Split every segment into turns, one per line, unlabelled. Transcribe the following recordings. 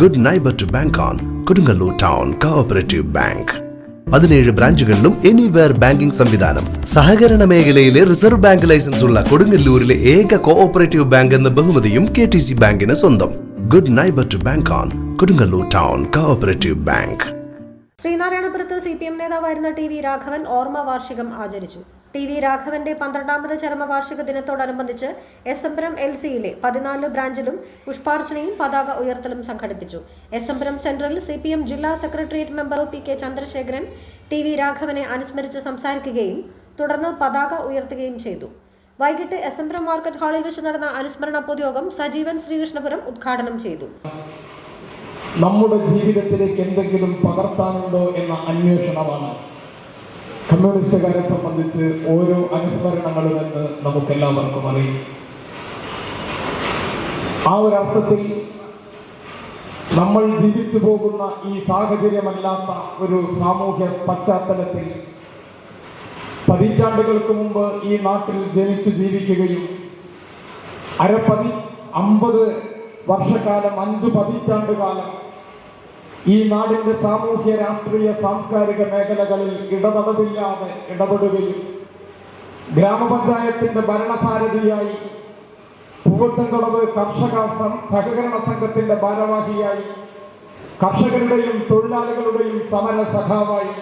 Good neighbour to bank on Kodungallur town cooperative bank പതിനേഴ് ബ്രാഞ്ചുകളിലും anywhere banking സംവിധാനം. സഹകരണ മേഖലയിലെ റിസർവ് ബാങ്ക് ലൈസൻസ് ഉള്ള കൊടുങ്ങല്ലൂരിലെ ഏക കോഓപ്പറേറ്റീവ് ബാങ്ക് എന്ന ബഹുമതിയും കെ ടി സി ബാങ്കിന് സ്വന്തം. Good neighbour to bank on Kodungallur town cooperative bank
ശ്രീനാരായണപുരത്ത് C P M നേതാവായിരുന്ന ടി വി രാഘവൻ ഓർമ്മ വാർഷികം ആചരിച്ചു. ടി വി രാഘവന്റെ പന്ത്രണ്ടാമത് ചരമവാർഷിക ദിനത്തോടനുബന്ധിച്ച് എസ് എംപുരം എൽ സിയിലെ പതിനാല് ബ്രാഞ്ചിലും പുഷ്പാർച്ചനയും പതാക ഉയർത്തലും സംഘടിപ്പിച്ചു. എസ് എംപുരം സെൻട്രൽ സി പി എം ജില്ലാ secretariat member P K Chandrasekharan T V രാഘവനെ അനുസ്മരിച്ച് സംസാരിക്കുകയും തുടർന്ന് പതാക ഉയർത്തുകയും ചെയ്തു. വൈകിട്ട് എസ് മാർക്കറ്റ് ഹാളിൽ വെച്ച് നടന്ന അനുസ്മരണ പൊതുയോഗം സജീവൻ ശ്രീകൃഷ്ണപുരം ഉദ്ഘാടനം ചെയ്തു.
നമ്മുടെ ജീവിതത്തിലേക്ക് എന്തെങ്കിലും പകർത്താനുണ്ടോ എന്ന അന്വേഷണമാണ് കമ്മ്യൂണിസ്റ്റുകാരെ സംബന്ധിച്ച് ഓരോ അനുസ്മരണങ്ങളും എന്ന് നമുക്കെല്ലാവർക്കും അറിയാം. ആ ഒരു അർത്ഥത്തിൽ നമ്മൾ ജീവിച്ചു പോകുന്ന ഈ സാഹചര്യമല്ലാത്ത ഒരു സാമൂഹ്യ പശ്ചാത്തലത്തിൽ പതിറ്റാണ്ടുകൾക്ക് മുമ്പ് ഈ നാട്ടിൽ ജനിച്ചു ജീവിക്കുകയും അരപ്പതി അമ്പത് വർഷക്കാലം അഞ്ചു പതിറ്റാണ്ട് കാലം ഈ നാടിന്റെ സാമൂഹ്യ രാഷ്ട്രീയ സാംസ്കാരിക മേഖലകളിൽ ഇടപെടലില്ലാതെ ഇടപെടുകയും ഗ്രാമപഞ്ചായത്തിന്റെ ഭരണസാരഥിയായി പൂവത്തൻകുളവ് കർഷക സഹകരണ സംഘത്തിന്റെ ഭാരവാഹിയായി കർഷകരുടെയും തൊഴിലാളികളുടെയും സമര സഖാവായി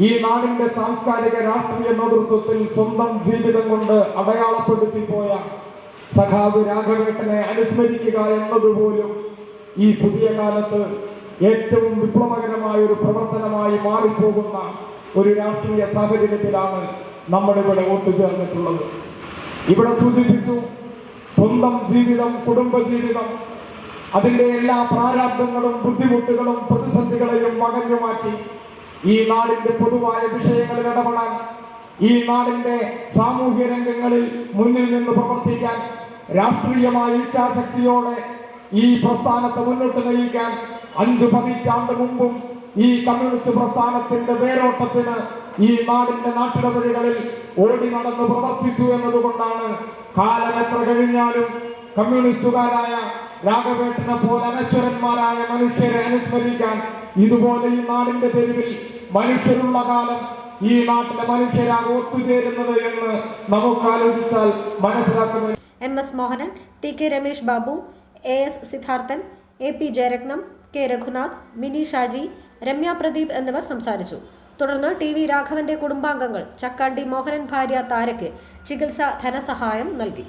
ഈ നാടിന്റെ സാംസ്കാരിക രാഷ്ട്രീയ നേതൃത്വത്തിൽ സ്വന്തം ജീവിതം കൊണ്ട് അടയാളപ്പെടുത്തി പോയ സഖാവ് രാഘവേട്ടനെ അനുസ്മരിക്കുക എന്നതുപോലും ഈ പുതിയ കാലത്ത് ഏറ്റവും വിപ്ലവകരമായ ഒരു പ്രവർത്തനമായി മാറിപ്പോകുന്ന ഒരു രാഷ്ട്രീയ സാഹചര്യത്തിലാണ് നമ്മളിവിടെ ഒത്തുചേർന്നിട്ടുള്ളത് ഇവിടെ സൂചിപ്പിച്ചു സ്വന്തം ജീവിതം കുടുംബജീവിതം അതിന്റെ എല്ലാ പ്രാരാബ്ദങ്ങളും ബുദ്ധിമുട്ടുകളും പ്രതിസന്ധികളെയും മകഞ്ഞു മാറ്റി ഈ നാടിന്റെ പൊതുവായ വിഷയങ്ങളിൽ ഇടപെടാൻ ഈ നാടിന്റെ സാമൂഹ്യ രംഗങ്ങളിൽ മുന്നിൽ നിന്ന് പ്രവർത്തിക്കാൻ രാഷ്ട്രീയമായ ഇച്ഛാശക്തിയോടെ ഈ പ്രസ്ഥാനത്തെ മുന്നോട്ട് നയിക്കാൻ അഞ്ചു പതിറ്റാണ്ട് മുമ്പും ഈ കമ്മ്യൂണിസ്റ്റ് പ്രസ്ഥാനത്തിന്റെ വേരോട്ടത്തിന് ഈ നാടിന്റെ നാട്ടിടപഴികളിൽ ഓടി നടന്ന് പ്രവർത്തിച്ചു എന്നതുകൊണ്ടാണ് കാലം എത്ര കഴിഞ്ഞാലും കമ്മ്യൂണിസ്റ്റുകാരായ രാഘവേട്ടനെ പോലെ അനശ്വരന്മാരായ മനുഷ്യരെ അനുസ്മരിക്കാൻ ഇതുപോലെ ഈ നാടിന്റെ തെരുവിൽ മനുഷ്യരുള്ള കാലം ഈ നാട്ടിലെ മനുഷ്യരാണ് ഒത്തുചേരുന്നത് എന്ന് നമുക്ക് ആലോചിച്ചാൽ മനസ്സിലാക്കുന്നത്
M S Mohanan T K Ramesh Babu A S Siddharthan A P Jayaratnam K Raghunath Mini Shaji Ramya Pradeep എന്നിവർ സംസാരിച്ചു. തുടർന്ന് ടി വി രാഘവന്റെ കുടുംബാംഗങ്ങൾ ചക്കാണ്ടി മോഹനൻ ഭാര്യ താരയ്ക്ക് ചികിത്സാ ധനസഹായം നൽകി.